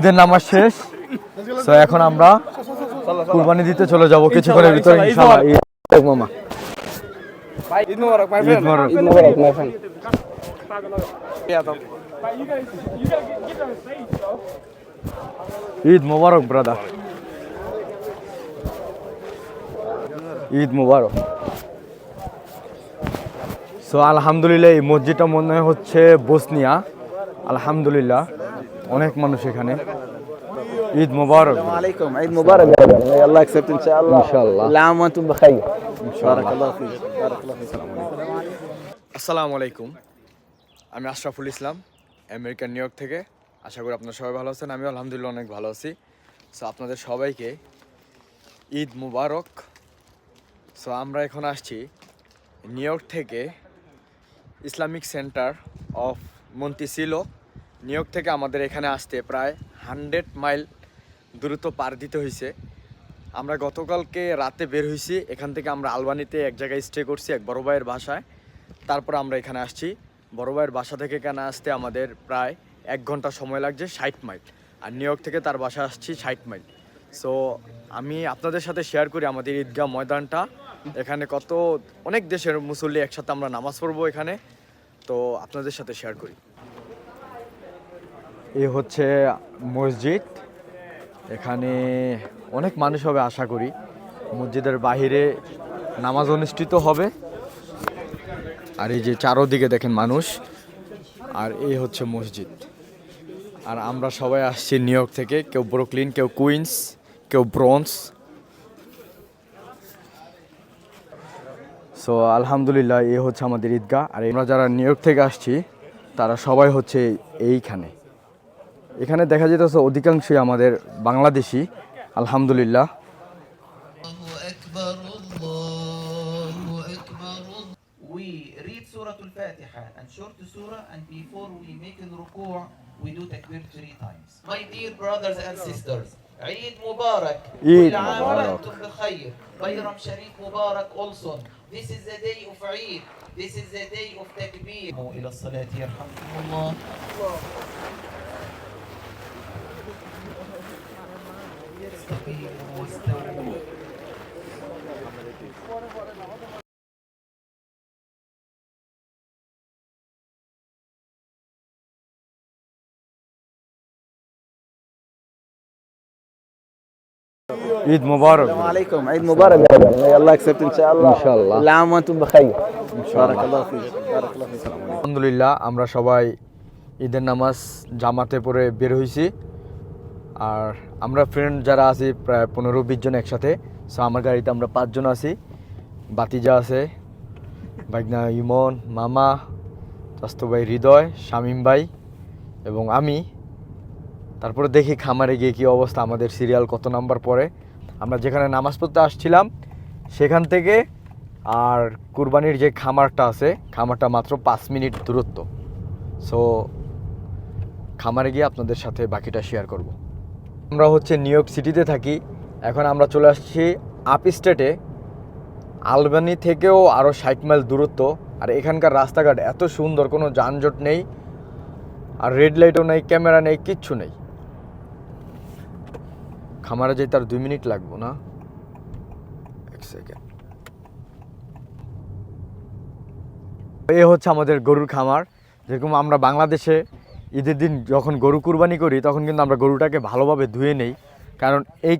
ঈদের নামাজ শেষ। তো এখন আমরা কুরবানি দিতে চলে যাব কিছুক্ষণের ভিতরে ইনশাআল্লাহ। ঈদ মোবারক মামা। ঈদ মোবারক মাই ঈদ মোবারক। ঈদ মোবারক মাই ফ্রেন্ড ঈদ মোবারক ব্রাদার ঈদ মোবারক। সো আলহামদুলিল্লাহ এই মসজিদটা মনে হচ্ছে বসনিয়া। আলহামদুলিল্লাহ। অনেক মানুষ এখানে। ঈদ মুবারক। ঈদ আসসালামু আলাইকুম। আমি Ashraful Islam American New York থেকে। আশা করি আপনারা সবাই ভালো আছেন। আমি আলহামদুলিল্লাহ অনেক ভালো আছি। সো আপনাদের সবাইকে ঈদ মুবারক। সো আমরা এখন আসছি নিউ ইয়র্ক থেকে Islamic center of Monticello York থেকে আমাদের এখানে আসতে প্রায় হান্ড্রেড মাইল দূরত্ব পার দিতে হয়েছে আমরা গতকালকে রাতে বের হয়েছি এখান থেকে আমরা আলবানিতে এক জায়গায় স্টে করছি, এক বড় ভাইয়ের বাসায়। তারপর আমরা এখানে আসছি। বড় ভাইয়ের বাসা থেকে এখানে আসতে আমাদের প্রায় এক ঘণ্টা সময় লাগছে, ষাট মাইল। আর নিউ থেকে তার বাসা আসছি ষাট মাইল। সো আমি আপনাদের সাথে শেয়ার করি আমাদের ঈদগাহ ময়দানটা। এখানে কত, অনেক দেশের মুসল্লি একসাথে আমরা নামাজ পড়ব এখানে। তো আপনাদের সাথে শেয়ার করি। এ হচ্ছে মসজিদ। এখানে অনেক মানুষ হবে আশা করি। মসজিদের বাহিরে নামাজ অনুষ্ঠিত হবে। আর এই যে চারোদিকে দেখেন মানুষ। আর এই হচ্ছে মসজিদ। আর আমরা সবাই আসছি নিউ ইয়র্ক থেকে। কেউ ব্রুকলিন, কেউ কুইন্স, কেউ ব্রন্স সো, আলহামদুলিল্লাহ এই হচ্ছে আমাদের ঈদগাহ। আর আমরা যারা নিউ ইয়র্ক থেকে আসছি, তারা সবাই হচ্ছে এইখানে। এখানে দেখা যেতেছে অধিকাংশই আমাদের বাংলাদেশি আলহামদুলিল্লাহ الله أكبر الله أكبر we read Surah Al-Fatiha and short surah and before we make the ruku' we do takbir three times. My dear brothers and sisters, Eid Mubarak. Eid كل عام Mubarak. وأنتم بخير. Bayram Sharif Mubarak also. This is the day of Eid. This is the day of takbir. إلى الصلاة يرحمكم الله. استقيموا واستووا Eid মোবারক السلام عليكم عيد مبارك يا رب الله يكسبت ان شاء الله إن شاء الله. كل عام وانتم بخير بارك الله فيك بارك الله فيك আলহামদুলিল্লাহ আমরা সবাই ঈদের নামাজ জামাতে পড়ে বের হয়েছি আর আমরা ফ্রেন্ড যারা আছি প্রায় পনেরো বিশ জন একসাথে সো আমার গাড়িতে আমরা পাঁচজন আছি। বাতিজা আছে বাইকনা ইমন, মামা, চাস্তু ভাই, হৃদয়, শামীম ভাই এবং আমি। তারপরে দেখি খামারে গিয়ে কী অবস্থা, আমাদের সিরিয়াল কত নাম্বার পরে আমরা যেখানে নামাজ পড়তে আসছিলাম, সেখান থেকে আর কুরবানির যে খামারটা আছে, খামারটা মাত্র পাঁচ মিনিট দূরত্ব। সো খামারে গিয়ে আপনাদের সাথে বাকিটা শেয়ার করব। আমরা হচ্ছে নিউ ইয়র্ক সিটিতে থাকি। এখন আমরা চলে আসছি আপ স্টেটে। আলবানি থেকেও আরও ষাট মাইল দূরত্ব। আর এখানকার রাস্তাঘাট এত সুন্দর, কোনো যানজট নেই। আর রেড লাইটও নেই ক্যামেরা নেই, কিচ্ছু নেই। খামারে যেতে আর দুই মিনিট লাগবো না। এক সেকেন্ড এ হচ্ছে আমাদের গরুর খামার। যেরকম আমরা বাংলাদেশে ঈদের দিন যখন গরু কুরবানি করি, তখন কিন্তু আমরা গরুটাকে ভালোভাবে ধুয়ে নেই। কারণ এই,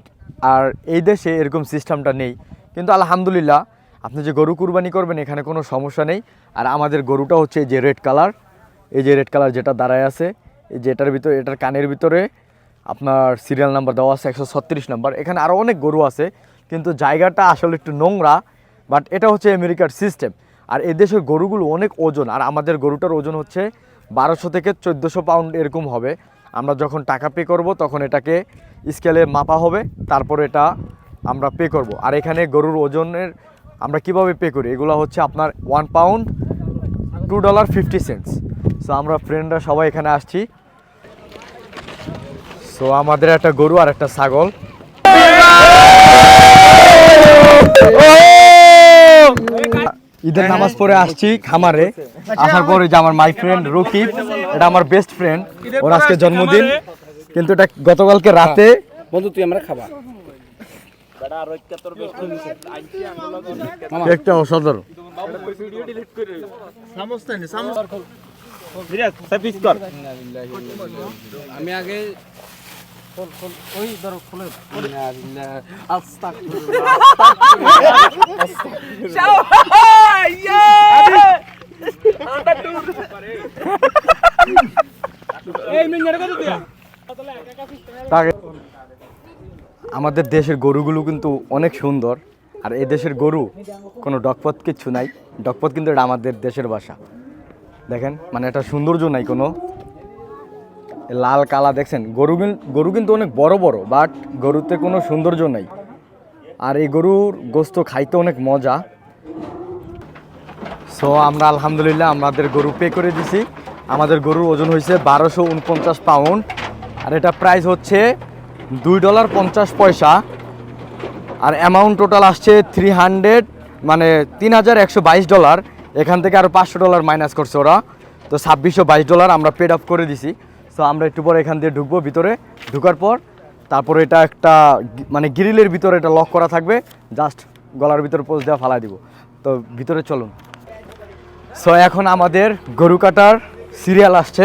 আর এই দেশে এরকম সিস্টেমটা নেই। কিন্তু আলহামদুলিল্লাহ, আপনি যে গরু কুরবানি করবেন, এখানে কোনো সমস্যা নেই। আর আমাদের গরুটা হচ্ছে যে রেড কালার। এই যে রেড কালার যেটা দাঁড়ায় আছে, এই যে এটার ভিতরে, এটার কানের ভিতরে আপনার সিরিয়াল নাম্বার দেওয়া আছে, একশো ছত্রিশ নাম্বার এখানে আরও অনেক গরু আছে, কিন্তু জায়গাটা আসলে একটু নোংরা বাট এটা হচ্ছে আমেরিকার সিস্টেম আর এদেশের গরুগুলো অনেক ওজন, আর আমাদের গরুটার ওজন হচ্ছে বারোশো থেকে চোদ্দোশো পাউন্ড এরকম হবে। আমরা যখন টাকা পে করব, তখন এটাকে স্কেলে মাপা হবে, তারপর এটা আমরা পে করব। আর এখানে গরুর ওজনের আমরা কীভাবে পে করি? এগুলো হচ্ছে আপনার one pound two dollar fifty cents so আমরা ফ্রেন্ডরা সবাই এখানে আসছি। সো আমাদের একটা গরু আর একটা ছাগল। ঈদের নামাজ পড়ে আসছি খামারে। আসার পরে যে আমার মাই ফ্রেন্ড রকিব এটা আমার বেস্ট ফ্রেন্ড ওর আজকে জন্মদিন। কিন্তু এটা গতকালকে রাতে বন্ধু তুই আমরা খাবা। একটা অসাধারণ। আমি আগে আমাদের দেশের গরুগুলো কিন্তু অনেক সুন্দর, আর এই দেশের গরু কোনো ডকপথ কিচ্ছু নাই। ডকপথ কিন্তু এটা আমাদের দেশের ভাষা। দেখেন মানে এটা সৌন্দর্য নাই কোনো। এ লাল কালা দেখছেন, গরু গরু কিন্তু অনেক বড় বড় বাট গরুতে কোনো সৌন্দর্য নাই। আর এই গরুর গোস্ত খাইতে অনেক মজা। সো আমরা আলহামদুলিল্লাহ আমাদের গরু পে করে দিছি। আমাদের গরুর ওজন হয়েছে বারোশো উনপঞ্চাশ পাউন্ড আর এটা প্রাইস হচ্ছে দুই ডলার পঞ্চাশ পয়সা। আর অ্যামাউন্ট টোটাল আসছে থ্রি হান্ড্রেড মানে তিন হাজার একশো বাইশ ডলার। এখান থেকে আরও পাঁচশো ডলার মাইনাস করছে ওরা। তো ছাব্বিশশো বাইশ ডলার আমরা পেড আপ করে দিছি। সো আমরা একটু পরে এখান দিয়ে ঢুকবো ভিতরে ঢুকার পর তারপরে এটা একটা মানে গ্রিলের ভিতরে এটা লক করা থাকবে জাস্ট গলার ভিতরে পোস্ট দেওয়া ফালাই দিব। তো ভিতরে চলুন। সো এখন আমাদের গরু কাটার সিরিয়াল আসছে।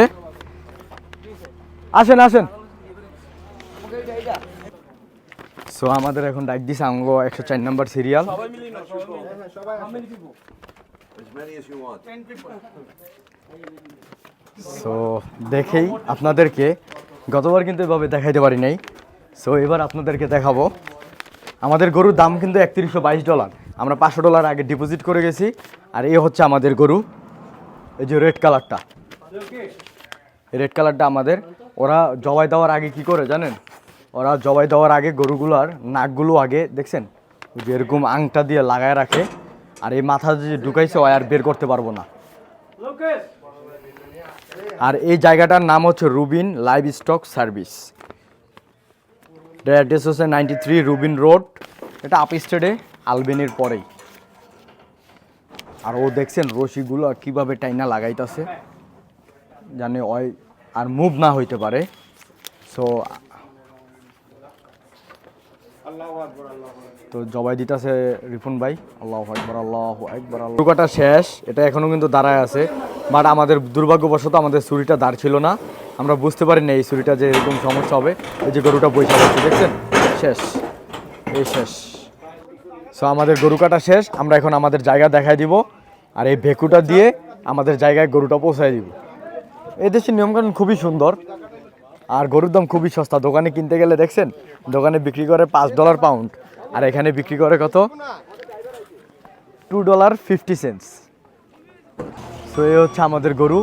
আসেন আসেন। সো আমাদের এখন ডাক দিছে আমগো একশো চার নম্বর সিরিয়াল সো দেখেই আপনাদেরকে গতবার কিন্তু এভাবে দেখাইতে পারি নাই। সো এবার আপনাদেরকে দেখাবো। আমাদের গরুর দাম কিন্তু একত্রিশশো বাইশ ডলার। আমরা পাঁচশো ডলার আগে ডিপোজিট করে গেছি, আর এই হচ্ছে আমাদের গরু। এই যে রেড কালারটা রেড কালারটা আমাদের। ওরা জবাই দেওয়ার আগে কি করে জানেন? ওরা জবাই দেওয়ার আগে গরুগুলোর নাকগুলো আগে, দেখছেন? যে এরকম আংটা দিয়ে লাগায় রাখে, আর এই মাথা যে ঢুকাইছে ও আর বের করতে পারব না। আর এই জায়গাটার নাম হচ্ছে Rubin live stock service address হচ্ছে নাইনটি থ্রি রুবিন রোড। এটা আপ স্টেডে আলবেনির পরেই। আর ও দেখছেন রশিগুলো কীভাবে টাইনা লাগাইতেছে। জানে ওই আর মুভ না হইতে পারে। সো তো জবাই দিতেছে রিফুন ভাই। আল্লাহ একবার আল্লাহ একবার আল্লাহ শেষ, এটা এখনও কিন্তু দাঁড়ায় আছে। বাট আমাদের দুর্ভাগ্যবশত আমাদের ছুরিটা দাঁড় ছিল না। আমরা বুঝতে পারি না এই ছুরিটা যে এরকম সমস্যা হবে। এই যে গরুটা বৈশা হচ্ছে, দেখছেন? শেষ। এই শেষ। সো আমাদের গরু কাটা শেষ। আমরা এখন আমাদের জায়গা দেখাই দিব আর এই ভেকুটা দিয়ে আমাদের জায়গায় গরুটা পৌঁছায় দিব। এই দেশের নিয়মকানুন খুবই সুন্দর আর গরুর দাম খুবই সস্তা। দোকানে কিনতে গেলে, দেখছেন? দোকানে বিক্রি করে পাঁচ ডলার পাউন্ড আর এখানে বিক্রি করে কত? Two dollar fifty cents so এই হচ্ছে আমাদের গরু।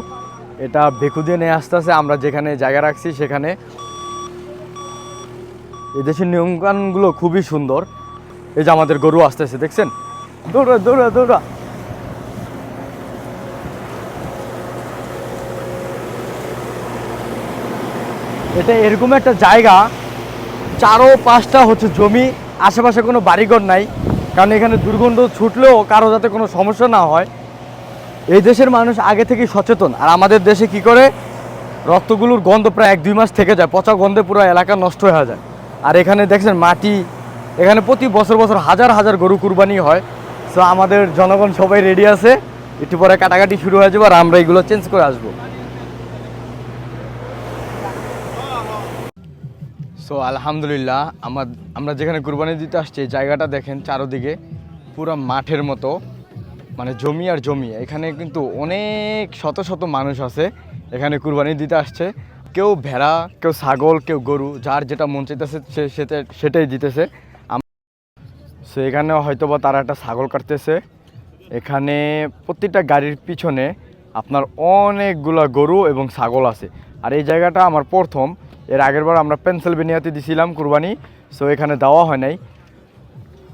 এটা বেকু দিয়ে নিয়ে আসতে আসে আমরা যেখানে জায়গা রাখছি সেখানে। এদেশের নিয়মকানগুলো খুবই সুন্দর। এই যে আমাদের গরু আসতেছে, দেখছেন? দৌড়া দৌড়া দৌড়া। এটা এরকম একটা জায়গা চারো পাঁচটা হচ্ছে জমি, আশেপাশে কোনো বাড়িঘর নাই। কারণ এখানে দুর্গন্ধ ছুটলেও কারও যাতে কোনো সমস্যা না হয়। এই দেশের মানুষ আগে থেকেই সচেতন। আর আমাদের দেশে কি করে? রক্তগুলোর গন্ধ প্রায় এক দুই মাস থেকে যায়, পচা গন্ধে পুরো এলাকা নষ্ট হয়ে যায়। আর এখানে দেখছেন মাটি, এখানে প্রতি বছর বছর হাজার হাজার গরু কুরবানি হয়। সো আমাদের জনগণ সবাই রেডি আছে। একটু পরে কাটাকাটি শুরু হয়ে যাবে আর আমরা এগুলো চেঞ্জ করে আসব। সো আলহামদুলিল্লাহ, আমার আমরা যেখানে কুরবানি দিতে আসছি জায়গাটা দেখেন চারোদিকে, পুরো মাঠের মতো। মানে জমি আর জমি, এখানে কিন্তু অনেক শত শত মানুষ আছে, এখানে কুরবানি দিতে আসছে। কেউ ভেড়া, কেউ ছাগল, কেউ গরু, যার যেটা মন চাইতেছে সে সেটা, সেটাই দিতেছে। সো এখানে হয়তো বা তারা একটা ছাগল কাটতেছে। এখানে প্রত্যেকটা গাড়ির পিছনে আপনার অনেকগুলা গরু এবং ছাগল আছে। আর এই জায়গাটা আমার প্রথম, এর আগের বার আমরা পেনসিলভেনিয়াতে দিছিলাম কুরবানি, সো এখানে দেওয়া হয় নাই।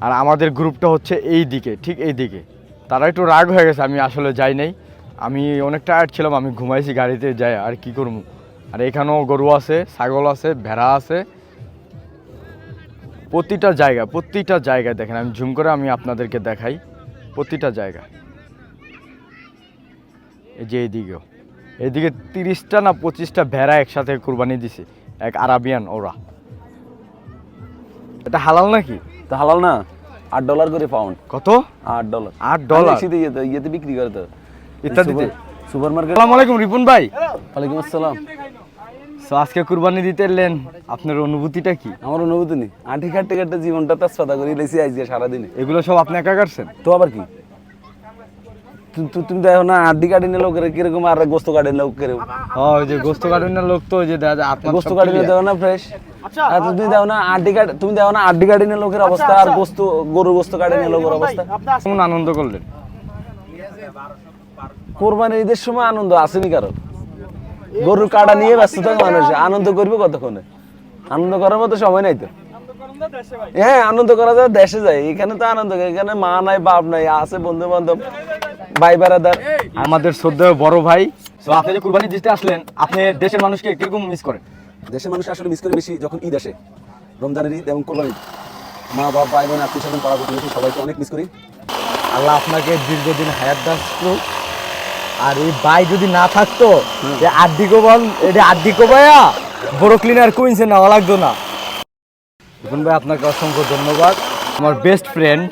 আর আমাদের গ্রুপটা হচ্ছে এই দিকে, ঠিক এই দিকে। তারা একটু রাগ হয়ে গেছে, আমি আসলে যাই নাই। আমি অনেক টায়ার্ড ছিলাম, আমি ঘুমাইছি গাড়িতে যাই, আর কি করব? আর এখানেও গরু আছে, ছাগল আছে, ভেড়া আছে। প্রতিটা জায়গা, প্রতিটা জায়গায় দেখেন, আমি ঝুম করে আমি আপনাদেরকে দেখাই। প্রতিটা জায়গা। এই যে এইদিকেও। এইদিকে তিরিশটা না পঁচিশটা ভেড়া একসাথে কুরবানি দিছে, এক আরাবিয়ান ওরা। এটা হালাল নাকি? তা হালাল না। আট ডলার করে পাউন্ড কত? আট ডলার আট ডলার শীতে ইয়েতে ইয়েতে বিক্রি করে তো। ইত্যাদিতে। সুপার মার্কেট আসসালামু আলাইকুম রিপন ভাই। ওয়ালাইকুম আসসালাম। তো আজকে কুরবানি দিতে এলেন। আপনার অনুভূতিটা কি? আমার অনুভূতি নেই। আঁটি কাটতে কাটতে জীবনটা তাজপাতা করে লেছি আজকে সারাদিনে। এগুলো সব আপনি একা করছেন তো আবার কি? তুমি দেখো না নিয়ে লোকের কীরকম আর গোস্ত লোক কীরকম? হ্যাঁ ওই যে গোস্ত কাটুনের লোক তো ওই যে গোস্ত দেখো না ফ্রেশ আর তুমি দেখো না আড্ডি কাট তুমি দেখো না আড্ডি কাটি লোকের অবস্থা আর গোস্ত গরু গোস্ত কাটে লোকের অবস্থা? কেমন আনন্দ করলেন? কোরবানির ঈদের সময় আনন্দ আসেনি কারও? গরুর কাটা নিয়ে ব্যস্ত থাকে মানুষ। আনন্দ করবে কতক্ষণে? আনন্দ করার মতো সময় নাই তো। হ্যাঁ আনন্দ করা যায় দেশে যায়। এখানে তো আনন্দ এখানে মা নাই বাপ নাই আছে বন্ধু বান্ধব ভাই বেড়াদার আমাদের শ্রদ্ধেয় বড় ভাই। তো আপনি যে কুরবানি দিতে আসলেন আপনি দেশের মানুষকে কীরকম মিস করেন? দেশের মানুষ আসলে মিস করে বেশি যখন ঈদ আসে। রমজানের ঈদ এবং কোরবানি মা বাবা ভাই বোন আত্মীয় স্বজন পাড়া প্রতিবেশী সবাইকে অনেক মিস করি। আল্লাহ আপনাকে দীর্ঘদিন হায়াত দাস। আর এই বাই যদি না থাকতো যে আড্ডি কোবাল এটা আড্ডি ভাইয়া বড় ক্লিনার কুইন্সে নেওয়া লাগতো না। ভাই আপনাকে অসংখ্য ধন্যবাদ। আমার বেস্ট ফ্রেন্ড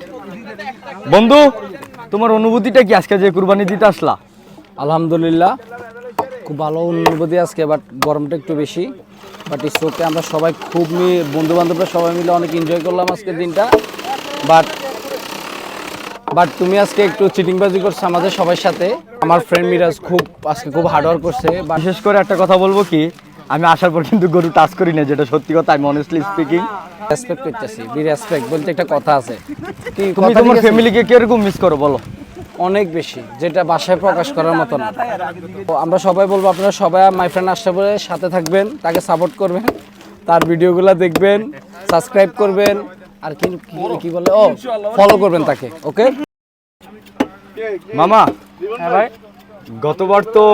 বন্ধু তোমার অনুভূতিটা কি আজকে যে কুরবানি দিতে আসলা? আলহামদুলিল্লাহ খুব ভালো অনুভূতি আজকে বাট গরমটা একটু বেশি। বাট ইটস ওকে আমরা সবাই খুব বন্ধু বান্ধবরা সবাই মিলে অনেক এনজয় করলাম আজকের দিনটা। বাট বাট তুমি আজকে একটু চিটিংবাজি করছ আমাদের সবার সাথে। আমার ফ্রেন্ড মিরাজ খুব আজকে খুব হার্ডওয়ার্ক করছে বিশেষ করে একটা কথা বলব কি আমি আসার পর কিন্তু গরু টাচ করি না যেটা সত্যি কথা আমি অনেস্টলি স্পিকিং রেসপেক্ট করতেছি বি রেসপেক্ট বলতে একটা কথা আছে। কি তুমি তোমার? ফ্যামিলিকে কীরকম মিস করো বলো? অনেক বেশি যেটা বাসায় প্রকাশ করার মতো না। তো আমরা সবাই বলব আপনারা সবাই মাই ফ্রেন্ড আসতে পরে সাথে থাকবেন তাকে সাপোর্ট করবেন তার ভিডিওগুলো দেখবেন সাবস্ক্রাইব করবেন আর কি কি- কি বলে ও ফলো করবেন তাকে ওকে মামা হ্যাঁ ভাই। গতবার তো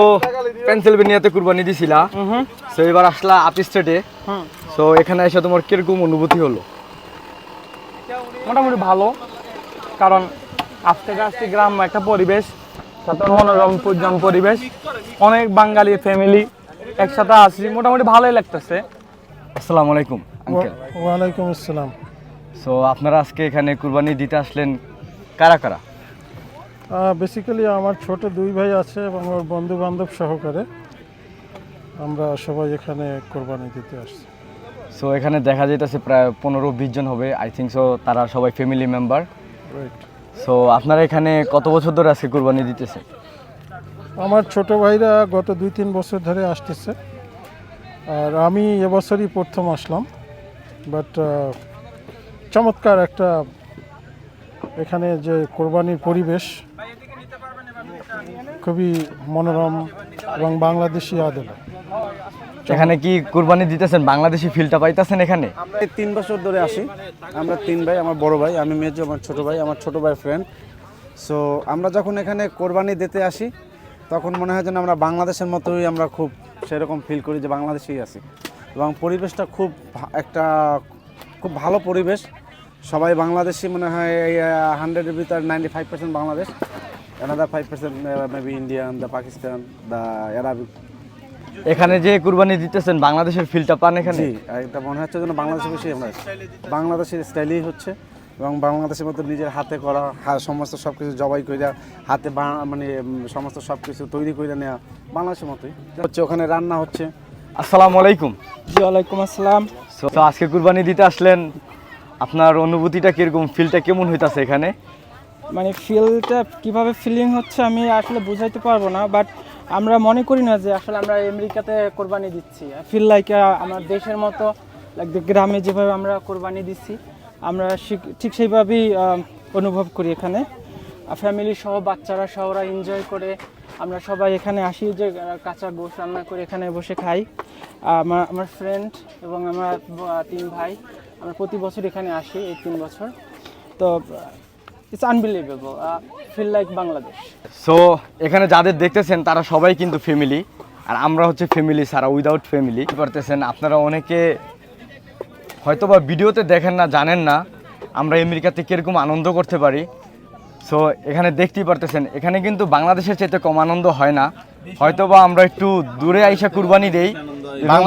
পেনসিলভেনিয়াতে কুরবানি দিছিলা। তো এবার আসলা আপ স্টেটে তো এখানে এসে তোমার কীরকম অনুভূতি হলো? মোটামুটি ভালো। কারণ থেকে আসছি গ্রাম একটা পরিবেশ সাথে মনোরম পূজন পরিবেশ অনেক বাঙালি ফ্যামিলি একসাথে আছি মোটামুটি ভালোই লাগতেছে। আসসালামু আলাইকুম আঙ্কেল ওয়ালাইকুম আসসালাম। সো আপনারা আজকে এখানে কুরবানি দিতে আসলেন কারা কারা? বেসিক্যালি আমার ছোট দুই ভাই আছে এবং আমার বন্ধু বান্ধব সহকারে আমরা সবাই এখানে কোরবানি দিতে আসছি। সো এখানে দেখা যাইতেছে প্রায় পনেরো বিশ জন হবে আই থিঙ্ক সো তারা সবাই ফ্যামিলি মেম্বার রাইট সো আপনারা এখানে কত বছর ধরে আজকে কোরবানি দিতেছে আমার ছোট ভাইরা গত দুই তিন বছর ধরে আসতেছে। আর আমি এবছরই প্রথম আসলাম। বাট চমৎকার একটা এখানে যে কোরবানির পরিবেশ খুবই মনোরম এবং বাংলাদেশি আদলে এখানে কি কুরবানি দিতেছেন? বাংলাদেশি ফিলটা পাইতেছেন এখানে? এই তিন বছর ধরে আসি। আমরা তিন ভাই আমার বড় ভাই আমি মেজো আমার ছোট ভাই আমার ছোট ভাই ফ্রেন্ড সো আমরা যখন এখানে কোরবানি দিতে আসি তখন মনে হয় যেন আমরা বাংলাদেশের মতোই আমরা খুব সেরকম ফিল করি যে বাংলাদেশেই আছি। এবং পরিবেশটা খুব একটা খুব ভালো পরিবেশ। সবাই বাংলাদেশি মনে হয় এই হান্ড্রেডের ভিতর ninety five percent Bangladesh another five percent maybe Indian the Pakistan the Arabic এখানে যে কুরবানি দিতেছেন বাংলাদেশের ফিলটা পান এখানে? এটা মনে হচ্ছে যেন বাংলাদেশে বেশি আমরা বাংলাদেশের স্টাইলই হচ্ছে এবং বাংলাদেশের মতো নিজের হাতে করা সমস্ত সব কিছু জবাই কইরা হাতে মানে সমস্ত সব কিছু তৈরি করে নেওয়া বাংলাদেশের মতোই। হচ্ছে ওখানে রান্না হচ্ছে। আসসালামু আলাইকুম। জি ওয়ালাইকুম আসসালাম। তো আজকে কুরবানি দিতে আসলেন আপনার অনুভূতিটা কীরকম? ফিলটা কেমন হইতাছে এখানে? মানে ফিলটা কীভাবে ফিলিং হচ্ছে আমি আসলে বুঝাইতে পারব না বাট আমরা মনে করি না যে আসলে আমরা আমেরিকাতে কোরবানি দিচ্ছি। ফিল লাইক আমার দেশের মতো লাইক গ্রামে যেভাবে আমরা কোরবানি দিচ্ছি, আমরা ঠিক সেইভাবেই অনুভব করি এখানে। ফ্যামিলি সহ, বাচ্চারা সহ, ওরা এনজয় করে। আমরা সবাই এখানে আসি, যে কাঁচা গোশ রান্না করে এখানে বসে খাই। আমার আমার ফ্রেন্ড এবং আমার তিন ভাই আমরা প্রতি বছর এখানে আসি, এই তিন বছর। তো it's unbelievable feel like Bangladesh so এখানে যাদের দেখতেছেন, তারা সবাই কিন্তু ফ্যামিলি আর আমরা হচ্ছে ফ্যামিলি সারা উইদাউট ফ্যামিলি পারতেছেন আপনারা অনেকে হয়তো বা ভিডিওতে দেখেন না, জানেন না, আমরা আমেরিকাতে কীরকম আনন্দ করতে পারি। সো এখানে দেখতেই পারতেছেন, এখানে কিন্তু বাংলাদেশের চাইতে কম আনন্দ হয় না। হয়তো বা আমরা একটু দূরে আইসা কুরবানি দেই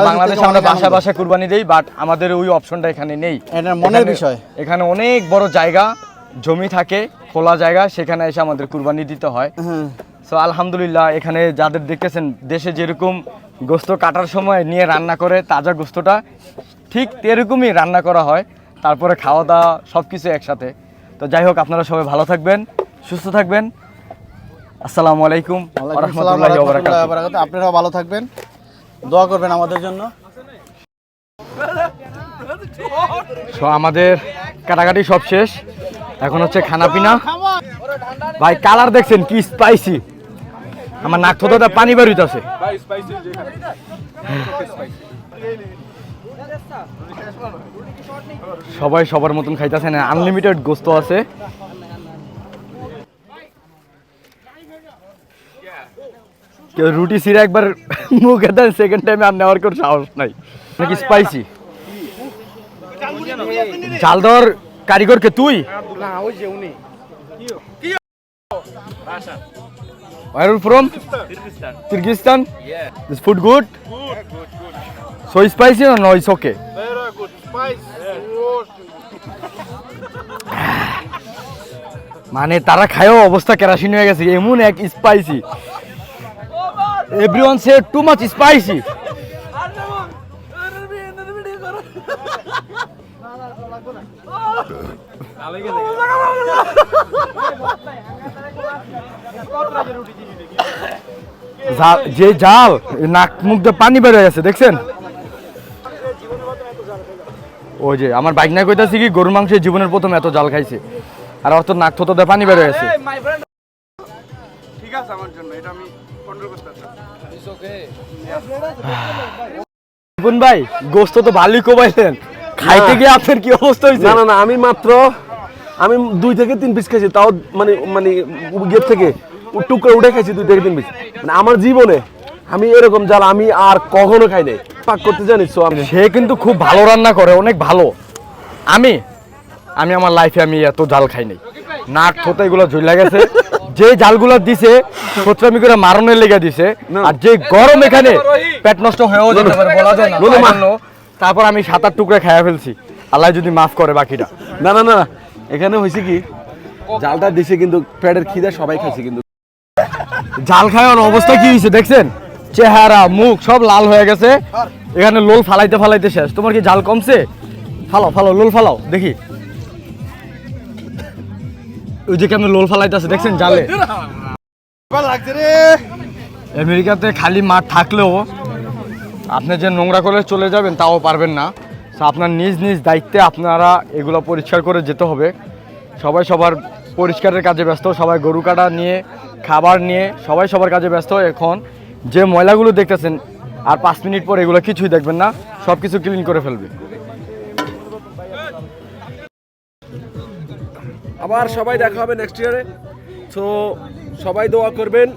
বাংলাদেশে আমরা বাসা বাসা কুরবানি দেই বাট আমাদের ওই অপশনটা এখানে নেই। এটা মনের বিষয়। এখানে অনেক বড় জায়গা জমি থাকে খোলা জায়গা সেখানে এসে আমাদের কুরবানি দিতে হয়। সো আলহামদুলিল্লাহ এখানে যাদের দেখতেছেন দেশে যেরকম গোস্ত কাটার সময় নিয়ে রান্না করে তাজা গোস্তটা ঠিক এরকমই রান্না করা হয়। তারপরে খাওয়া দাওয়া সব কিছু একসাথে। তো যাই হোক আপনারা সবাই ভালো থাকবেন সুস্থ থাকবেন। আসসালামু আলাইকুম আপনারাও ভালো থাকবেন। দোয়া করবেন আমাদের জন্য। সো আমাদের কাটাকাটি সব শেষ। এখন হচ্ছে খানা পিনা। ভাই, কালার দেখছেন কি স্পাইসি আমার নাক থোদাটা পানি বাড়িতে আছে সবাই সবার মতন খাইতেছে না আনলিমিটেড গোস্ত আছে। কেউ রুটি সিরা একবার মুখে দেন সেকেন্ড টাইমে আর নেওয়ার কোনো সাহস নাই নাকি স্পাইসি জাল দেওয়ার কারিগর কে তুই Where are you from? Kyrgyzstan. Kyrgyzstan? Yeah. This food good? So spicy or no? It's okay. মানে তারা খায়ও অবস্থা কেরাসিন হয়ে গেছে এমন এক spicy everyone say too much spicy যে জাল নাক মুখ দিয়ে পানি বের হয়ে গেছে দেখছেন? ওই যে আমার বাইক না কইতাছি কি গরুর মাংসের জীবনের প্রথম এত জাল খাইছে আর ওর তো নাক থতো দিয়ে পানি বের হয়ে গেছে রিপুন ভাই গোস্ত তো ভালোই খাইতে গিয়ে আপনার কি অবস্থা হয়েছে না না না আমি মাত্র আমি দুই থেকে তিন পিস খাইছি তাও মানে মানে গেট থেকে টুকরো উঠে খাইছি দুই থেকে তিন পিস মানে আমার জীবনে আমি এরকম জাল আমি আর কখনো খাই নাই। পাক করতে জানি সো আমি সে কিন্তু খুব ভালো রান্না করে অনেক ভালো। আমি আমি আমার লাইফে আমি এত জাল খাই নাই। নাক থোতা এগুলো ঝুলে গেছে। যে জালগুলো দিছে সত্রামি করে মারণের লেগে দিছে আর যে গরম এখানে পেট নষ্ট হয়েও যেতে পারে বলা যায় না তারপর আমি সাত আট টুকরা খাইয়া ফেলছি আল্লাহ যদি মাফ করে বাকিটা না না না এখানে হয়েছে কি জালটা দিছে কিন্তু পেটের খিদে সবাই খাইছে কিন্তু জাল খাওয়ার অবস্থা কি হয়েছে দেখছেন চেহারা মুখ সব লাল হয়ে গেছে এখানে লোল ফালাইতে ফালাইতে শেষ তোমার কি জাল কমছে ফালাও ফালাও লোল ফালাও দেখি ওই যে কেমন লোল ফালাইতেছে, দেখছেন জালে? আমেরিকাতে খালি মাঠ থাকলেও আপনি যে নোংরা করে চলে যাবেন তাও পারবেন না। আপনার নিজ নিজ দায়িত্বে আপনারা এগুলো পরিষ্কার করে যেতে হবে। সবাই সবার পরিষ্কারের কাজে ব্যস্ত, সবাই গরু কাটা নিয়ে, খাবার নিয়ে, সবাই সবার কাজে ব্যস্ত। এখন যে ময়লাগুলো দেখতেছেন, আর পাঁচ মিনিট পর এগুলো কিছুই দেখবেন না সব কিছু ক্লিন করে ফেলবে। আবার সবাই দেখা হবে নেক্সট ইয়ারে তো সবাই দোয়া করবেন।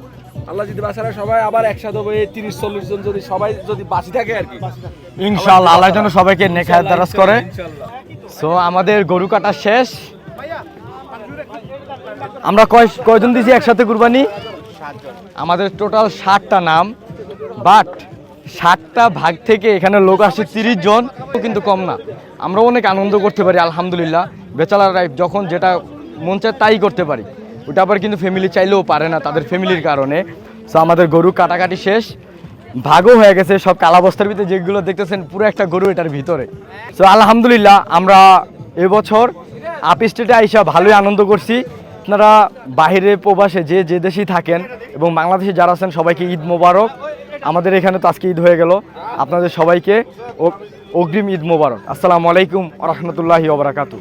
আল্লাহ যদি বাসারা সবাই আবার একসাথে হবে তিরিশ চল্লিশ জন যদি সবাই যদি বাঁচি থাকে আর কি। ইনশাআল্লাহ আল্লাহ যেন সবাইকে নেখায় দারাজ করে। সো আমাদের গরু কাটা শেষ। আমরা কয় কয়জন দিছি একসাথে কুরবানি? আমাদের টোটাল ষাটটা নাম বাট ষাটটা ভাগ থেকে এখানে লোক আসে তিরিশ জন কিন্তু কম না। আমরা অনেক আনন্দ করতে পারি আলহামদুলিল্লাহ। বেচালার লাইফ যখন যেটা মন চায় তাই করতে পারি। ওটা আবার কিন্তু ফ্যামিলি চাইলেও পারে না তাদের ফ্যামিলির কারণে। সো আমাদের গরু কাটাকাটি শেষ। ভাগও হয়ে গেছে সব কালা বস্তার ভিতরে যেগুলো দেখতেছেন, পুরো একটা গরু এটার ভিতরে। সো আলহামদুলিল্লাহ, আমরা এবছর আপ স্টেটে আইসা ভালোই আনন্দ করছি। আপনারা বাইরে প্রবাসে যে যে দেশেই থাকেন এবং বাংলাদেশে যারা আছেন, সবাইকে ঈদ মোবারক। আমাদের এখানে তো আজকে ঈদ হয়ে গেল। আপনাদের সবাইকে অগ্রিম ঈদ মোবারক। আসসালামু আলাইকুম রহমতুল্লাহি ওবরাকাতু